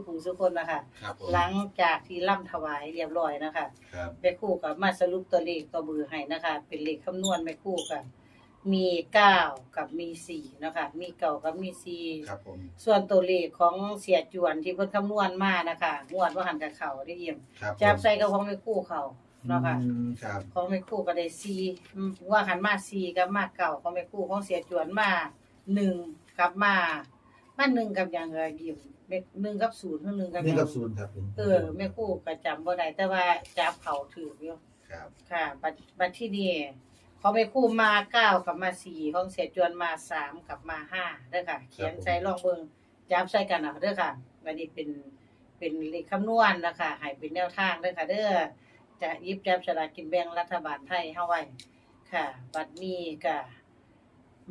FC สุขุมสุคนนะคะครับผมหลังจากที่ล่ำถวายเรียบร้อยนะคะครับแม่ครู่ก็มาสรุปตัวเลขตัวเบือให้นะคะ เป็นเลขคำนวณแม่ครู่ก็มีเก้ากับมีสี่นะคะมีเก้ากับมีสี่ครับผมส่วนตัวเลขของเสียจวนที่เพิ่นคำนวณมานะคะงวดว่าหันกับเขาได้เยี่ยมครับผมจับใส่กับของแม่ครู่เขาเนาะค่ะ อืมครับของแม่ครู่ก็ได้สี่อืมว่าหันมาสี่กับมาเก้าของแม่ครู่ของเสียจวนมาหนึ่งกับมามาหนึ่งกับอย่างเงยยิ้ม แม่หนึ่งกับศูนย์หรือหนึ่งกับหนี่ยังกับศูนย์ครับผมเออแม่ครู่ก็จำบ่ได้แต่ว่าจับเขาถืออยู่ครับค่ะ บัดบัดที่นี่ของแม่ครู่มาเก้ากับมาสี่ของเสียจวนมาสามกับมาห้าเด้อค่ะ เขียนใส่ลองเบิ่งจับใส่กันเอาเด้อค่ะบัดนี้เป็นเป็นเลขคำนวณนะคะให้เป็นแนวทางเด้อค่ะ เด้อจะหยิบจับฉลากกินแบ่งรัฐบาลไทยเฮาไว้ค่ะ บัดนี้ก็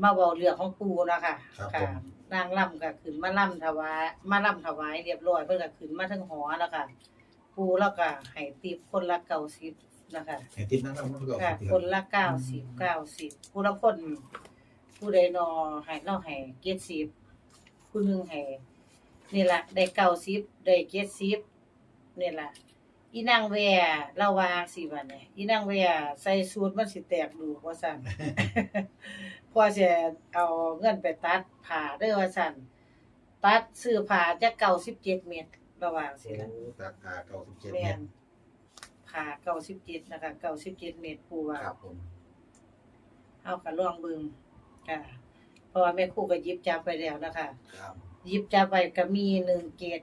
มาเว้าเรื่องของปูเนาะค่ะครับผค่ะม นางล่ำก็ขึ้นมาล่ำถวายมาล่ำถวายเรียบร้อยเพิ่นก็ขึ้นมาทั้งหอแล้วค่ะปูแล้วก็ให้ติบคนละเก้าสิบนะคะเห็นทิศนั่งนั่งนั่งก็ค่ะคคนละเก้าสิบเก้าสิบผู้ละคน ผู้ใดนอให้เราให้เจ็ดสิบผู้หนึงให้นี่ล่ะได้เก้าสิบได้เจ็ดสิบนี่ล่ะ อีนางแวเราวางสิบัดเนี่ยอีนางแวใส่สูทมันสิแตกดูว่าซั่น พอสิเอาเงินไปตัดผ้าเด้อว่าซั่นตัดซื้อผ้าจะ97เมตรระหว่างสิล่ะโอ้ตักขาเก้าสิบเจ็ดแม่เมตนรผ้า97นะคะ97เมตรผู้ว่า ครับผมเอาก็ลองเบิ่งค่ะเพราะว่าแม่ครูก็หยิบจับไปแล้วนะคะครับหยิบจับไปก็มี1เกต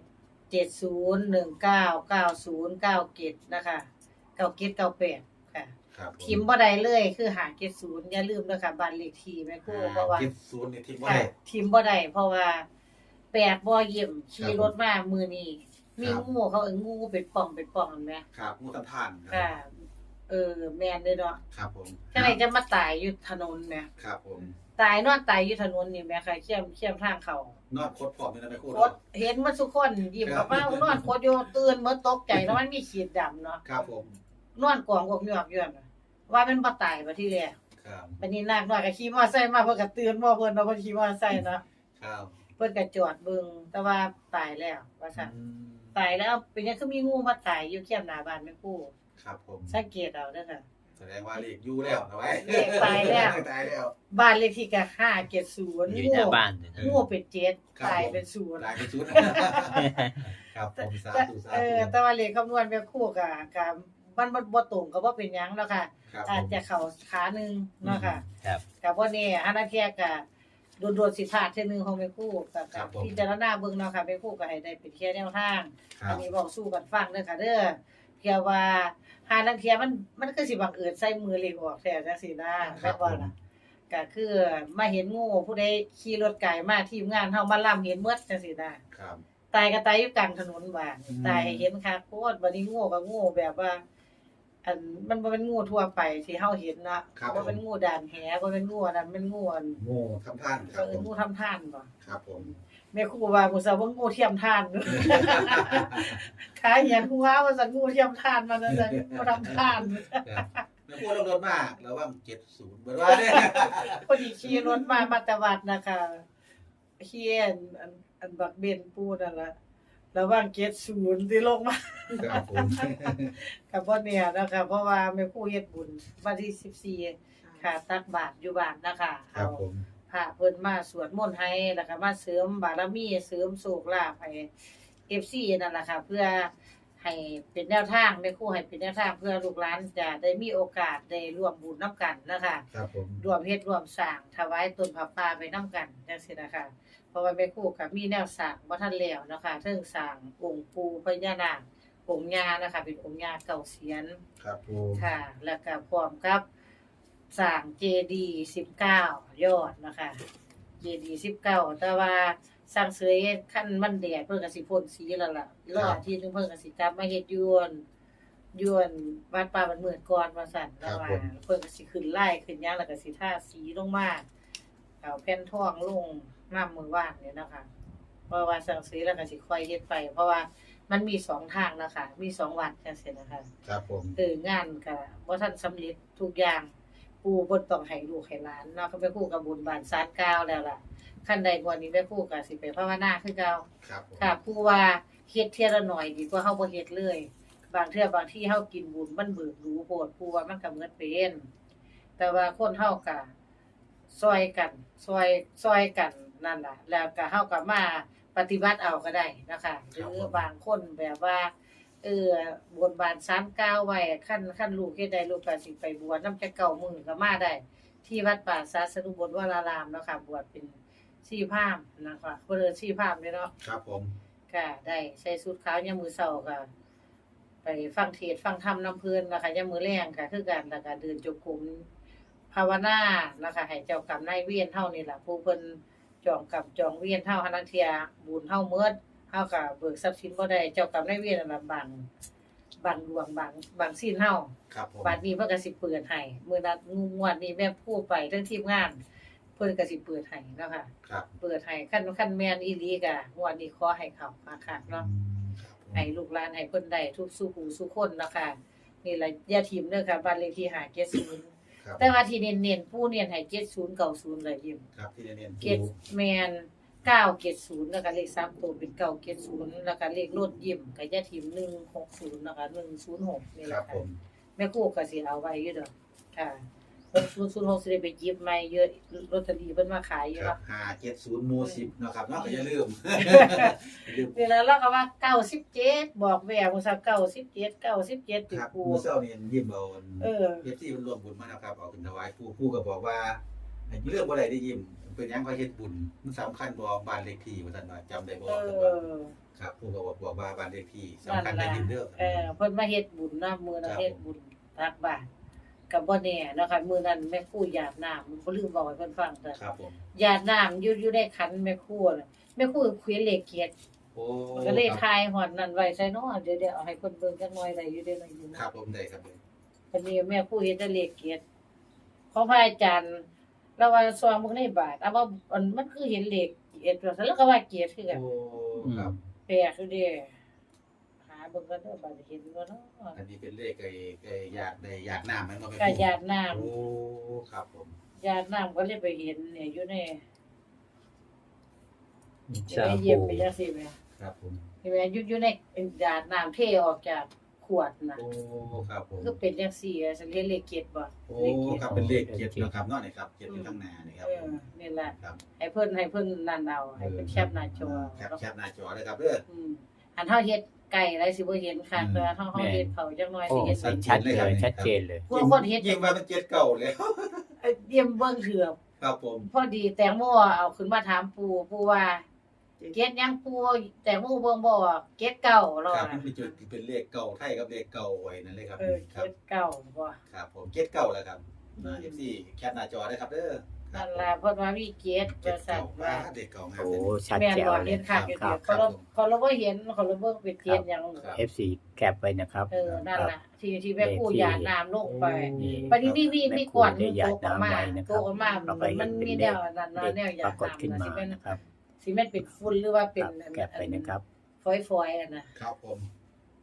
70 19 90 97นะคะ97 98ค่ะครับผทิมบ่ได้เลยคือหาเกต0อย่าลืมนะคะบ้านเลขที่แม่ครูเพราะว่าเจ็ดศูนย์นี่ทิศว่าค่ะได้ทิมบ่ได้เพราะว่าแปลกบ่เยี่ยมขี่ครับรถมามื้อนี้มีครับ งูเขาเอิ้นงูเป็นป่องเป็นป่องเห็นไหมครับงูทำทานครัค่ะ บเออ แม่นเด้อเนาะครับผมจังไดจะมาตายอยู่ถนนแหมครับผม ตายนอนตายอยู่ถนนนี่แหม่ค่ะเขี่ยมเขี่ยมทางเขานอกโคตรพร้อมเลยนะแม่ครูโคตรเห็นมันสุกคนยิ้มครักับบว่านอนโคตรอยู่ตื่นเมื่อตกใจแล้วมันมีขีดดำเนาะครับผมนอนกองกอกหยอกอยู่นั่นน่ะว่ามันบ่ตายบ่ที่แรกครับบัดนี้นากน้อยก็ขี่มอไซค์มาเพิ่นก็ตื่นบ่เพิ่นเนาะเพิ่นขี่มอไซค์เนาะครับเพิ่นก็จอดเบิ่งแต่ว่าตายแล้วว่าซั่นอืมตายแล้วเป็นหยังคือมีงูมาตายอยู่เคียมหน้าบ้านแม่ครูครับผมสังเกตเอาเด้อค่ะแสดงว่าเลขอยู่แล้วเอาไว้เลขตายแล้วตายแล้ว บ้านเลขที่ก็570อยู่งูหน้าบ้านเลยนะ งูเป็นเจ็ดครับตายผมเป็นศูนย์ตายไปชุด ครับผมสาแต่ธุสาเอธุอแต่ว่าเลขคำนวณแบบคู่กับกับมันบ่บ่ตรงก็บ่เป็นหยังแล้วค่ะ ครับผมอาจจะเข้าขาหนึงเนาะค่ะครับ กับบ่แน่อันนั้นเทียก็โดนๆสิพลาดเทื่อหนึงของแม่ครู่ก็ก็พิจารณาเบิ่งเนาะค่ะแม่ครู่ก็ให้ได้เป็นแค่แนวทาง ครัอับ นนี้เว้าสู้กันฟังเด้อค่ะเด้อเพียงว่าหาลังเทียมันมันคือสิบังเอิญใส่มือเลขออกแท้จังซี่นะแม่นบ่ล่ะ ก็คือมาเห็นงูผู้ใดขี่รถไกลมาทีมงานเฮามาล่ํเห็นหมดจังซี่นะครับ ตายก็ตายอยู่กลางถนนบ้านอืม ตายให้เห็นคักโคตรบัดนี้งูก็งูแบบว่า อันมันบ่เป็นงูทั่วไปที่เฮาเห็นเนาะครับบ่เป็นงูด่านแหบ่เป็นงูอันนั้นเป็นงูอันโง่ทำท่านครับเอผอมงูทำท่านบ่ครับผม แม่ครูว่ามื้อเช้าว่างูเทียมท่านขาเหียนหัวว่าซั่นงูเทียมท่านมาซั่นซั่นงูทำท่าน ครับ แม่พูดรถมากระวังเจ็ดศูนย์เบิดว่าเนี่ยพอดีขี่รถมามาแตวัดนะคะเฮียนอันอันบักเบนปูนั่นล่ะระวังเกตศูนย์ที่ลงมา ครับผมกับพ่อเนี่ยนะคะเพราะว่าแม่ครู่เฮ็ดบุญวันที่14ค่ะตักบาตรอยู่บ้านนะคะครัเอาบผมพระเพิ่นมาสวดมนต์ให้แล้วก็มาเสริมบารมีเสริมโชคลาภให้ FC นั่นล่ะค่ะ เพื่อ ให้เป็นแนวทางแม่ครู่ให้เป็นแนวทางเพื่อลูกหลานจะได้มีโอกาสได้ร่วมบุญนํกันนะคะ ครับผมร่วมเฮ็ดร่วมสร้างถวายต้นผ้าป่าไปนํกันจังซี่นะคะเพราะว่าแม่ครูก็มีแนวสร้างบ่ทันแล้วเนาะคะเทิงสร้างองค์ปู่พญานาคองค์ย่านะคะ เป็นองค์ย่าเก่าเสียนครับผมค่ะ แล้วก็พร้อมกับสร้างเจดีย์19ยอดนะคะเจดีย์19แต่ว่า สร้างเสยขั้นมันแดดเพิ่นก็สิพ่นสีแล้วล่ะรอที่นึงเพิ่นก็สิกลับมาเฮ็ดยวนยวนวัดป่าบันเมือดก่อนว่าซั่นแล้วว่าเพิ่นก็สิขึ้นไล่ขึ้นหยังแล้วก็สิทาสีลงมาเอาแผ่นทองลงน้ำมือว่านเนี่ยนะคะ เพราะว่าสังสีแล้วก็สิค่อยเฮ็ดไป เพราะว่ามันมีสองทางนะคะมีสองวัดจังซี่นะคะ ครับผม เอองานก็บ่ทันสำเร็จทุกอย่างปปูบ่ต้องให้ลูกให้หลานเนาะก็ไปคู่กับบุญบานศาลกล่าวแล้วล่ะ คันใดกว่านี้ไปคู่ก็สิไปภาวนาคือเก่าครับผมค่ะผู้ว่าเฮ็ดเที่ยละหน่อยดีกว่าเฮาบ่เฮ็ดเลย บางเทื่อบางที่เฮากินบุญมันเบิกรู้โพดผู้ว่ามันก็เหมือนเป็นแต่ว่าคนเฮาก็ซอยกันซอยซอยกันนั่นล่ะ แล้วก็เฮาก็มาปฏิบัติเอาก็ได้นะคะหรือบางคนแบบว่าเออบนบานสารกล่าวไว้ขั้นขั้นลูกเฮ็ดได้ลูกก็สิไปบวชนำจักเก่ามือก็มาได้ ที่วัดป่าศาสนุบลวรารามเนาะค่ะบวชเป็น ชีพราหมณ์นะคะเพิ่นเอิ้นชีพราหมณ์เด้เนาะครับผมก็ได้ใส่ชุดขาวยามมื้อเช้าก็ไปฟังเทศน์ฟังธรรมน้ำเพิ่นนะคะยามมื้อแลงก็คือกันแล้วก็เดินจงกรมภาวนานะคะให้เจ้ากรรมนายเวรเฮานี่ล่ะผู้เพิ่นจองกรรมจองเวรเฮาหันลังเที่ยบุญเฮาเมิดเฮาก็เบิกทรัพย์สินบ่ได้เจ้ากรรมนายเวรนั่นล่ะบังบังดวงบังบังสิ้นเฮาครับผมบัดนี้เพิ่นก็สิเปิดให้มื้อนั้นงวดนี้แม่พูดไปทั้งทีมงาน เพิ่นก็สิเปิดให้เนาะค่ะ ครับเปิดให้คันคันแม่นอีหลีก็งวดนี้ขอให้เขาคักๆเนาะครับผมให้ลูกหลานให้เพิ่นได้ทุกสู่หูสู่คนเนาะค่ะนี่ล่ะอย่าทิมเด้อค่ะบ้านเลขที่570ครับแต่ว่าที่เน้นๆผู้เน้นให้70 90เลยยิ้มครับที่เรียนเก็ดแม่น970แล้วก็เลข3ตัวเป็น970แล้วก็เลขรถยิ้มก็อย่าทิม160แล้วก็106นี่คแหรัละบผค่ะม แม่ครูก็สิเอาไว้อยู่ดอกค่ะ 6006สิได้ไปหยิบใหม่เยอะลอตเตอรี่เพิ่นมาขายอยู่ครัเนาะบห้าเจ็ดศูนย์หมู่สิบเนาะครับเนาะก็อย่าลืมอย่าลืมเวลาเราก็ว่าเก้าสิบเจ็ดบอกแม่มุสาเก้าสิบเจ็ดเก้าสิบเจ็ดติครับปูมื้อเช้านี่ยิ้มเอาเออ เอฟซีมันรวมบุญมาแล้วครับเอาขึ้นถวายผู้ผู้ก็บอกว่าให้เรื่องบ่ได้ได้ยิ้มเป็นหยังว่าเฮ็ดบุญมันสำคัญบ่บ้านเลขที่ว่าซั่นว่าจำได้บ่เอเพิ่นว่าอครับผู้ก็บอกบอกว่าบ้านเลขที่สำนั่นคัญได้ล่ะยิ้มเด้อ เออเพิ่นมาเฮ็ดบุญเนาะมื้อนั้นครับเฮ็ดบุญตักบาตร กับบ่แน่เนาะค่ะมื้อนั้นแม่ครูหยาดน้ำมันบ่ลืมบอกให้เพิ่นฟังเด้อครับผมหยาดน้ำอยู่อยู่ในขันแม่ครูน่ะแม่ครูเขียนเลขเกียรติโอ้ก็เลยครับทายฮอดนั่นไว้ใส่เนาะเดี๋ยวเดี๋ยวเอาให้เพิ่นเบิ่งจักหน่อยได้อยู่เด้อหน่อยอยู่ครัเนาะบผมได้ครับผมวันนี้แม่ครูเฮ็ดแต่เลขเกียรติของพระอาจารย์แล้วว่าซองเบิ่งในบาทเอาว่าอันมันคือเห็นเลขเกียรติว่าซั่นแล้วก็ว่าเกียรติคือกันโอ้ครับแปลกอยู่เด้หาเบิ่งกันเด้อบาดเห็นบ่เนาะอันนี้เป็นเลขไอ้ไอ้ญาติได้ญาติน้ำมันบ่เป็นกะยาดน้ำโอ้ครับผมยาดน้ำก็เลยไปเห็นเนี่ยอยู่ในชาในบูเย็บไปจังซี่แหมครับผมเห็นไหมอยู่อยู่ในยาดน้ำเทออกจากขวดน่ะโอ้ครับผมคือเป็นจังซี่อะฉันเรียนเลขเกียรติบ่โอ้เลขเกียรติครับเป็นเลขเจ็ดเนาะครับเนาะนี่ครับเจ็ดอยู่ข้างหน้านี่ครับเออนี่แหละครับให้เพิ่นให้เพิ่นนั่นเอาให้เพิ่นแคปหน้าจอแคปแคปหน้าจอเลยครับเด้ออืมอันเฮาเฮ็ด ไก่อะไรสิบ่เห็นค่ะอืมแต่เฮาเฮาเฮ็ดเขาจังน้อยโอ้สิเฮ็ดชัดชัดเจนเลยเลครับยชัดเจนเลย พวกคนเฮ็ดยิ่งว่ามันเจ็ดเก่าแล้ว เอ้ยเยี่ยมเบิ่งเถือบครับผมพอดีแตงโมเอาขึ้นมาถามปู่ปู่ว่า เกตยังปู่แตงโมเบิ่งบ่ออกเกตเก่าเราครับอะมันเป็นจุดเป็นเลขเก่าไทยกับเลขเก่าไว้นั่นเลยครับเออคเกรับตเก่าบ่ ครับผมเจ็ดเก่าแล้วครับเอฟซีแคปหน้าจอได้ครับเด้อครั นั่บนล่ะเพิ่นว่ามีเกตเจ็ว่าดซั่เก่านว่าว่าเด็กเก่างามโอ้เลยชัดแม่นแจ๋วบ่เลเห็ยนคคัรักบอยู่ครัเดียบวเขาเราเขาเราบ่เห็นเขาเราเบิ่งเป็นเกตหยังครับ FC แคปไว้นะครับ เออนั่นล่ะที่ที่แม่ปู่หยาดน้ำลงไปนี่ปฏิมีมีมีก่อนได้หยาดโตออกมาน้ำไว้นะคโตรับออกมาเราไปมันเห็นมีเป็นแนเลวขนั้นเลเนาะขแนวหยาปดรากฏขึ้นน้ำมาสิแม่นนะครับสิแม่นเป็นฝุ่นหรือว่าเป็คนรับแคปไปนะครับ ฝอยๆอะนะครับผม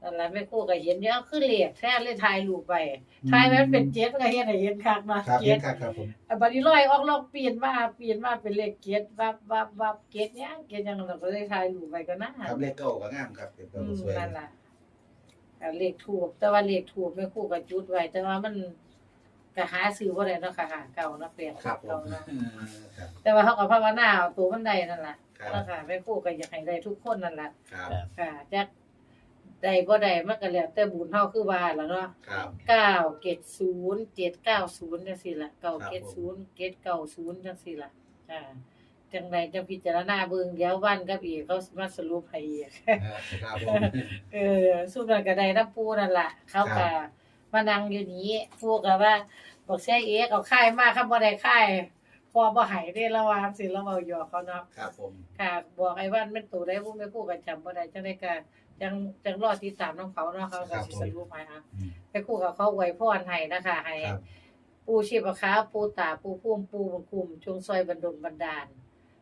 นั่นล่ะแม่ครูก็เห็นเยอะคือเลขแท้เลยถ่ายรูปไปถ่ายไว้มันเป็นเจ็ดมันก็เฮ็ดให้เห็นคักเนาะครับเจ็เห็ดนครับครับผมอะบัดนี้ลอยออกลองเปลี่ยนมาเปลี่ยนมาเป็นเลขเจ็ดวับวับวับเจ็ดเนี่ยเจ็ดยังเราก็เลยถ่ายรูปไปก็น่า ครับเลขเก่าก็งามครับเลขอืเก่ามก็สวย นั่นล่ะอะเลขถูก แต่ว่าเลขถูกแม่ครูก็จุดไว้ แต่ว่ามันก็หาซื้อบ่ได้เนาะค่ะหาเก่าเนาะเปลี่ยนครับผเก่ามเนาะอืมครับ แต่ว่าเขาก็ภาวนาเอาตัวมันได้นั่นล่ะครับแล้วค่ะแม่ครูก็อยากให้ได้ทุกคนนั่นล่ะครับ ค่ะจัก ได้บ่ได้มันก็แล้วแต่บุญเฮาคือว่าล่ะเนาะครับ9 70 790จังซี่ล่ะครับ970 790จังซี่ล่ะจ้าจังใดจะพิจารณาเบิ่งเดี๋ยววันกับอีกเขาสิมาสรุปให้อีกเออครับผม เออสู้กันก็ได้น้ำปูนั่นล่ะ เขาครัก็บมานั่งอยู่นี้พูดกันว่า บอกเสียเอกเอาค่ายมาครับบ่ได้ค่ายพอบ่ให้ได้ระวังสิเราเอาหยอกเขาเนาะครับผม ค่ะบอกไอ้วันเป็นตัวได้ผู้ไม่คู่กันจำบ่ได้จังได๋ก็ จังจังรอติดตามน้องเขาเนาะเขาก็สิสรุปให้อะอืม ไปคู่กับเขาอวยพรให้นะคะให้ครับ ปูชีพขาวปูตาปูพุ่มปูบุญคุมจงซอยบันดลบันดาล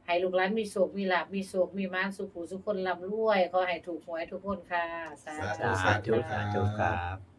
ให้ลูกหลานมีโศกมีลาภมีโศกมีมานสุขหูสุขคนร่ำรวยขอให้ถูกหวยทุกคนค่ะ สาสาธุ สาธุสาธุครับ